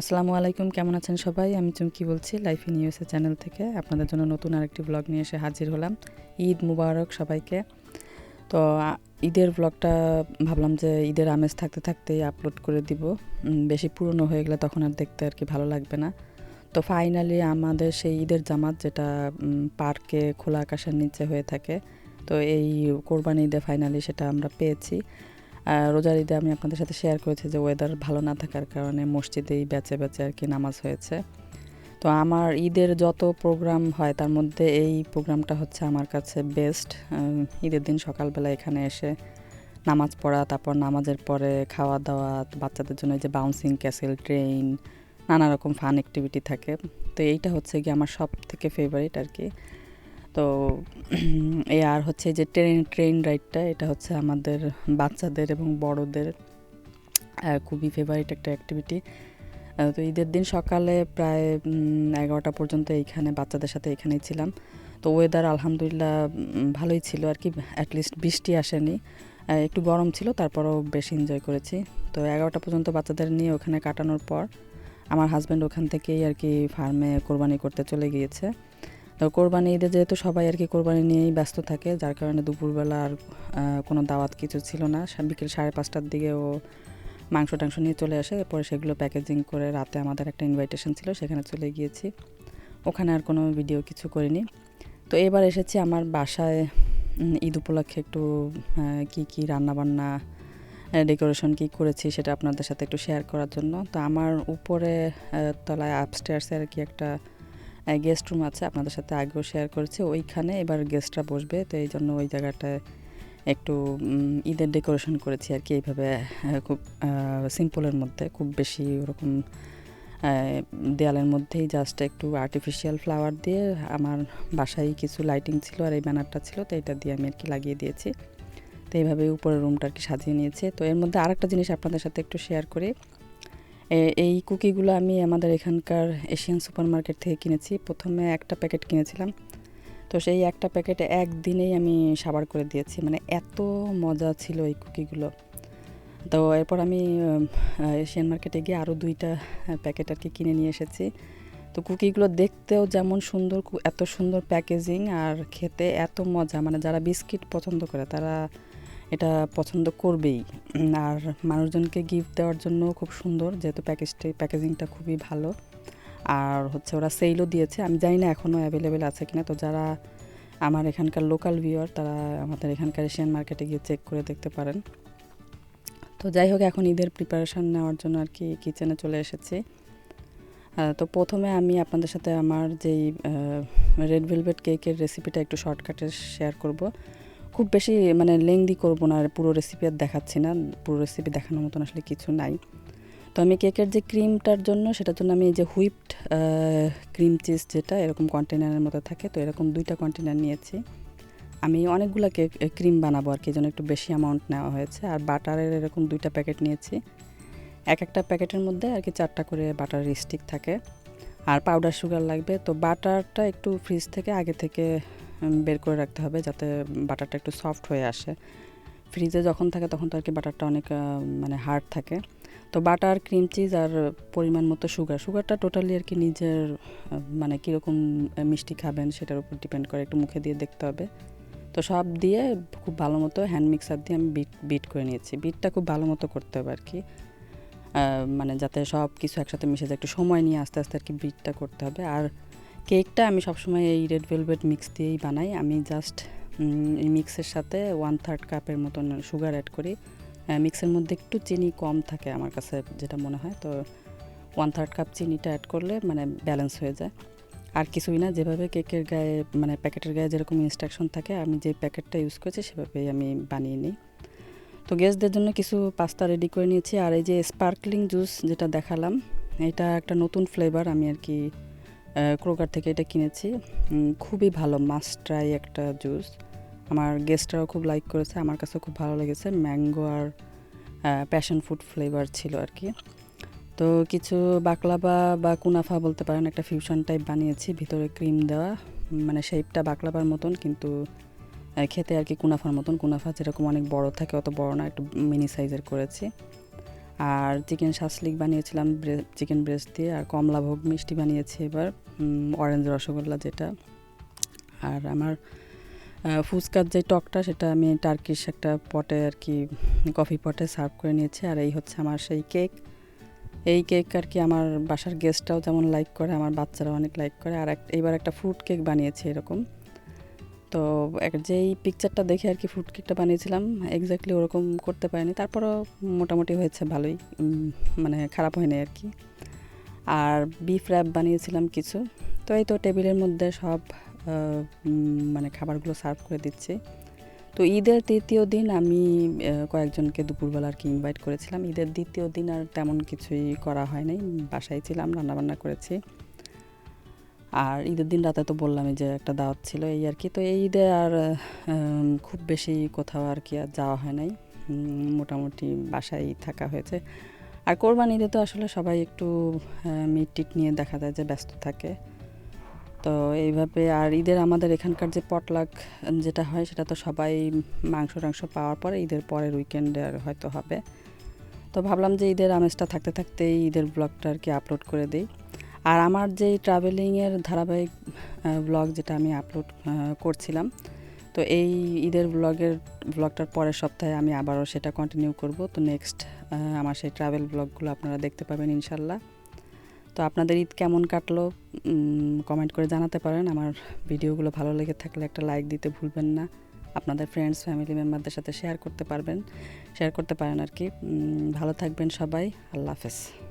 আসসালামু আলাইকুম, কেমন আছেন সবাই? আমি চুমকি বলছি লাইফ ইন ইউএসএ চ্যানেল থেকে। আপনাদের জন্য নতুন আরেকটি ব্লগ নিয়ে এসে হাজির হলাম। ঈদ মুবারক সবাইকে। তো ঈদের ব্লগটা ভাবলাম যে ঈদের আমেজ থাকতে থাকতেই আপলোড করে দিব। বেশি পুরনো হয়ে গেলে তখন আর দেখতে আর কি ভালো লাগবে না। তো ফাইনালি আমাদের সেই ঈদের জামাত যেটা পার্কে খোলা আকাশের নিচে হয়ে থাকে, তো এই কোরবানি ঈদে ফাইনালি সেটা আমরা পেয়েছি। রোজার ঈদে আমি আপনাদের সাথে শেয়ার করেছি যে ওয়েদার ভালো না থাকার কারণে মসজিদেই বেঁচে বেঁচে আর কি নামাজ হয়েছে। তো আমার ঈদের যত প্রোগ্রাম হয়, তার মধ্যে এই প্রোগ্রামটা হচ্ছে আমার কাছে বেস্ট ঈদের দিন সকালবেলা এখানে এসে নামাজ পড়া, তারপর নামাজের পরে খাওয়া দাওয়া বাচ্চাদের জন্য যে বাউন্সিং ক্যাসেল ট্রেন নানা রকম ফান অ্যাক্টিভিটি থাকে। তো এইটা হচ্ছে কি আমার সব থেকে ফেভারিট আর কি। তো এই আর হচ্ছে যে ট্রেন ট্রেন রাইডটা এটা হচ্ছে আমাদের বাচ্চাদের এবং বড়দের খুবই ফেভারিট একটা অ্যাক্টিভিটি তো ঈদের দিন সকালে প্রায় এগারোটা পর্যন্ত এইখানে বাচ্চাদের সাথে এখানেই ছিলাম। তো ওয়েদার আলহামদুলিল্লাহ ভালোই ছিল আর কি অ্যাটলিস্ট বৃষ্টি আসেনি। একটু গরম ছিল, তারপরও বেশি এনজয় করেছি। তো এগারোটা পর্যন্ত বাচ্চাদের নিয়ে ওখানে কাটানোর পর, আমার হাজব্যান্ড ওখান থেকেই আর কি ফার্মে কোরবানি করতে চলে গিয়েছে। তো কোরবানি ঈদে যেহেতু সবাই আর কি কোরবানি নিয়েই ব্যস্ত থাকে, যার কারণে দুপুরবেলা আর কোনো দাওয়াত কিছু ছিল না। বিকেল সাড়ে পাঁচটার দিকে ও মাংস টাংস নিয়ে চলে আসে। এরপরে সেগুলো প্যাকেজিং করে রাতে আমাদের একটা ইনভাইটেশন ছিল, সেখানে চলে গিয়েছি। ওখানে আর কোনো ভিডিও কিছু করিনি। তো এবার এসেছি আমার বাসায় ঈদ উপলক্ষে একটু কি কি রান্নাবান্না ডেকোরেশন কি করেছি সেটা আপনাদের সাথে একটু শেয়ার করার জন্য। তো আমার উপরে তলায় আপস্টেয়ার্সে আর কি একটা গেস্ট রুম আছে, আপনাদের সাথে আগেও শেয়ার করেছি। ওইখানে এবার গেস্টরা বসবে, তো এই জন্য ওই জায়গাটায় একটু ঈদের ডেকোরেশন করেছি আর কি। এইভাবে খুব সিম্পলের মধ্যে, খুব বেশি ওরকম দেয়ালের মধ্যেই জাস্ট একটু আর্টিফিশিয়াল ফ্লাওয়ার দিয়ে আমার বাসায় কিছু লাইটিং ছিল আর এই ব্যানারটা ছিল, তো এটা দিয়ে আমি আর কি লাগিয়ে দিয়েছি। তো এইভাবে উপরের রুমটা আর কি সাজিয়ে নিয়েছে। তো এর মধ্যে আরেকটা জিনিস আপনাদের সাথে একটু শেয়ার করি। এই কুকিগুলো আমি আমাদের এখানকার এশিয়ান সুপার মার্কেট থেকে কিনেছি। প্রথমে একটা প্যাকেট কিনেছিলাম। তো সেই একটা প্যাকেটে একদিনেই আমি সাবার করে দিয়েছি। মানে এত মজা ছিল এই কুকিগুলো। তো এরপর আমি এশিয়ান মার্কেটে গিয়ে আরও দুইটা প্যাকেট আর কি কিনে নিয়ে এসেছি। তো কুকিগুলো দেখতেও যেমন সুন্দর এত সুন্দর প্যাকেজিং আর খেতে এত মজা। মানে যারা বিস্কিট পছন্দ করে, তারা এটা পছন্দ করবেই। আর মানুষজনকে গিফট দেওয়ার জন্য খুব সুন্দর, যেহেতু প্যাকেজটি প্যাকেজিংটা খুবই ভালো। আর হচ্ছে ওরা সেলও দিয়েছে। আমি জানি না এখনও অ্যাভেলেবেল আছে কিনা। তো যারা আমার এখানকার লোকাল ভিউয়ার তারা আমাদের এখানকার এশিয়ান মার্কেটে গিয়ে চেক করে দেখতে পারেন। তো যাই হোক, এখন ঈদের প্রিপারেশান নেওয়ার জন্য আর কি কিচেনে চলে এসেছি। তো প্রথমে আমি আপনাদের সাথে আমার যেই রেড ভেলভেট কেকের রেসিপিটা একটু শর্টকাটে শেয়ার করব। খুব বেশি মানে লেংদি করব না আর পুরো রেসিপি আর দেখাচ্ছি না। পুরো রেসিপি দেখানোর মতন আসলে কিছু নাই। তো আমি কেকের যে ক্রিমটার জন্য, সেটার জন্য আমি এই যে হুইপড ক্রিম চিজ যেটা, এরকম কন্টেনারের মতো থাকে, তো এরকম দুইটা কন্টেনার নিয়েছি। আমি অনেকগুলো কেক ক্রিম বানাবো আর কি জন্য একটু বেশি অ্যামাউন্ট নেওয়া হয়েছে। আর বাটারের এরকম দুইটা প্যাকেট নিয়েছি। এক একটা প্যাকেটের মধ্যে আর কি চারটা করে বাটার স্টিক থাকে। আর পাউডার সুগার লাগবে, তো বাটারটা একটু ফ্রিজ থেকে আগে থেকে বের করে রাখতে হবে যাতে বাটারটা একটু সফট হয়ে আসে। ফ্রিজে যখন থাকে তখন তো আর কি বাটারটা অনেক মানে হার্ড থাকে। তো বাটার, ক্রিম চিজ আর পরিমাণ মতো সুগার। সুগারটা টোটালি আর কি নিজের মানে কীরকম মিষ্টি খাবেন সেটার উপর ডিপেন্ড করে। একটু মুখে দিয়ে দেখতে হবে। তো সব দিয়ে খুব ভালো মতো হ্যান্ড মিক্সার দিয়ে আমি বিট বিট করে নিয়েছি। বিটটা খুব ভালো মতো করতে হবে আর কি। মানে যাতে সব কিছু একসাথে মিশে যায়। একটু সময় নিয়ে আস্তে আস্তে আর কি বিটটা করতে হবে। আর কেকটা আমি সবসময় এই রেড ভেলভেট মিক্স দিয়েই বানাই। আমি জাস্ট এই মিক্সের সাথে ওয়ান থার্ড কাপের মতন সুগার অ্যাড করি। মিক্সের মধ্যে একটু চিনি কম থাকে আমার কাছে যেটা মনে হয়। তো ওয়ান থার্ড কাপ চিনিটা অ্যাড করলে মানে ব্যালেন্স হয়ে যায়। আর কিছুই না, যেভাবে কেকের গায়ে মানে প্যাকেটের গায়ে যেরকম ইনস্ট্রাকশন থাকে, আমি যে প্যাকেটটা ইউজ করেছি সেভাবেই আমি বানিয়ে নিই। তো গেস্টদের জন্য কিছু পাস্তা রেডি করে নিয়েছি। আর এই যে স্পার্কলিং জুস যেটা দেখালাম, এটা একটা নতুন ফ্লেভার আমি আর কি ক্রোকার থেকে এটা কিনেছি। খুবই ভালো মাস্ট ট্রাই একটা জুস আমার গেস্টরাও খুব লাইক করেছে, আমার কাছেও খুব ভালো লেগেছে। ম্যাঙ্গো আর প্যাশন ফুড ফ্লেভার ছিল আর কি তো কিছু বাকলাবা বা কুনাফা বলতে পারেন, একটা ফিউশন টাইপ বানিয়েছি, ভিতরে ক্রিম দেওয়া। মানে শেপটা বাকলাবার মতন, কিন্তু খেতে আর কি কুনাফার মতন। কুনাফা যেরকম অনেক বড় থাকে, অত বড় না, একটু মিনি সাইজের করেছি। আর চিকেন শাসলিক বানিয়েছিলাম চিকেন ব্রেস্ট দিয়ে, আর কমলাভোগ মিষ্টি বানিয়েছি এবার অরেঞ্জ রসগোল্লা যেটা। আর আমার ফুচকার যে টকটা সেটা আমি টার্কিশ একটা পটে আর কি কফি পটে সার্ভ করে নিয়েছি। আর এই হচ্ছে আমার সেই কেক এই কেক আর কি আমার বাসার গেস্টরাও যেমন লাইক করে, আমার বাচ্চারাও অনেক লাইক করে। আর এক, এইবার একটা ফ্রুট কেক বানিয়েছি এরকম। তো এক- যেই পিকচারটা দেখে আর কি ফ্রুট কেকটা বানিয়েছিলাম এক্স্যাক্টলি ওরকম করতে পারিনি। তারপরও মোটামুটি হয়েছে ভালোই মানে খারাপ হয়নি আর কি। আর বিফ র্যাপ বানিয়েছিলাম কিছু। তো এই তো টেবিলের মধ্যে সব মানে খাবারগুলো সার্ভ করে দিচ্ছি। তো ঈদের তৃতীয় দিন আমি কয়েকজনকে দুপুরবেলা আর কি ইনভাইট করেছিলাম। ঈদের দ্বিতীয় দিন আর তেমন কিছুই করা হয়নি। বাসায় ছিলাম, রান্নাবান্না করেছি। আর ঈদের দিন রাতে তো বললামই যে একটা দাওয়াত ছিল এই আর কি। তো এই ঈদে আর খুব বেশি কোথাও আর কি আর যাওয়া হয় নাই। মোটামুটি বাসায় থাকা হয়েছে। আর কোরবান ঈদে তো আসলে সবাই একটু মিট টিট নিয়ে দেখা যায় যে ব্যস্ত থাকে। তো এইভাবে আর ঈদের আমাদের এখানকার যে পটলাক যেটা হয় সেটা তো সবাই মাংস টাংস পাওয়ার পরে ঈদের পরের উইকেন্ডে আর হয়তো হবে। তো ভাবলাম যে ঈদের আমেজটা থাকতে থাকতেই ঈদের ব্লগটা আর কি আপলোড করে দিই। আর আমার যে ট্রাভেলিংয়ের ধারাবাহিক ব্লগ যেটা আমি আপলোড করছিলাম, তো এই ঈদের ব্লগের ব্লগটার পরের সপ্তাহে আমি আবারও সেটা কন্টিনিউ করব। তো নেক্সট আমার সেই ট্রাভেল ব্লগগুলো আপনারা দেখতে পাবেন ইনশাল্লাহ তো আপনাদের ঈদ কেমন কাটলো? কমেন্ট করে জানাতে পারেন। আমার ভিডিওগুলো ভালো লেগে থাকলে একটা লাইক দিতে ভুলবেন না। আপনাদের ফ্রেন্ডস ফ্যামিলি মেম্বারদের সাথে শেয়ার করতে পারবেন। শেয়ার করতে পারেন আর কি। ভালো থাকবেন সবাই। আল্লাহ হাফেজ।